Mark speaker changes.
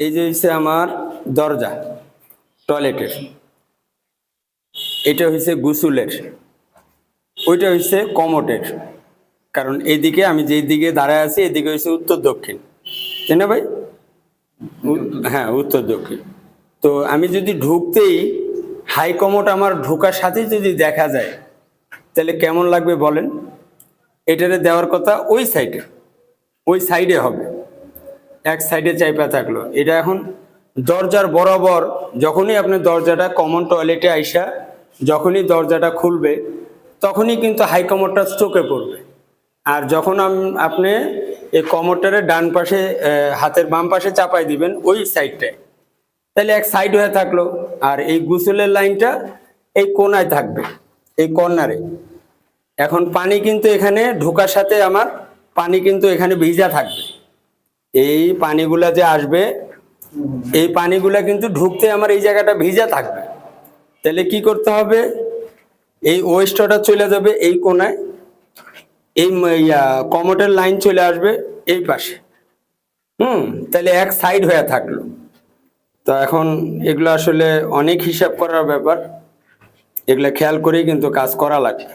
Speaker 1: এই যে হচ্ছে আমার দরজা, টয়লেটের। এটা হচ্ছে গুসুলের। ওইটা হচ্ছে কমোটের কারণ এইদিকে আমি যেই দিকে দাঁড়ায় আছি এদিকে হচ্ছে উত্তর দক্ষিণ। তাই না ভাই? হ্যাঁ উত্তর দক্ষিণ। তো আমি যদি ঢুকতেই হাই কমোট আমার ঢোকার সাথেই যদি দেখা যায়, তাহলে কেমন লাগবে বলেন? এটারে দেওয়ার কথা ওই সাইডে ওই সাইডে হবে। এক সাইডে চাইপা থাকল। এটা এখন দরজার বরাবর যখনই আপনি দরজাটা কমন টয়লেটে আইসা, যখনই দরজাটা খুলবে, তখনই কিন্তু হাই কমোডটা চোখে পড়বে। আর যখন আপনি এই কমোডটারে ডান পাশে হাতের বাম পাশে চাপাই দিবেন, ওই সাইডটায় তাহলে এক সাইড হয়ে থাকল, আর এই গুসলের লাইনটা এই কোনায় থাকবে, এই কর্নারে। এখন পানি কিন্তু এখানে ঢোকার সাথে আমার পানি কিন্তু এখানে ভিজা থাকবে। এই পানিগুলা যে আসবে, এই পানিগুলা কিন্তু ঢুকতে আমার এই জায়গাটা ভিজা থাকবে। তাহলে কি করতে হবে? এই ওয়েস্টটা চলে যাবে এই কোনায়। এই কমোটের লাইন চলে আসবে এই পাশে। হুম, তাহলে এক সাইড হয়ে থাকল। তো এখন এগুলো আসলে অনেক হিসাব করার ব্যাপার। এগুলো খেয়াল করেই কিন্তু কাজ করা লাগবে।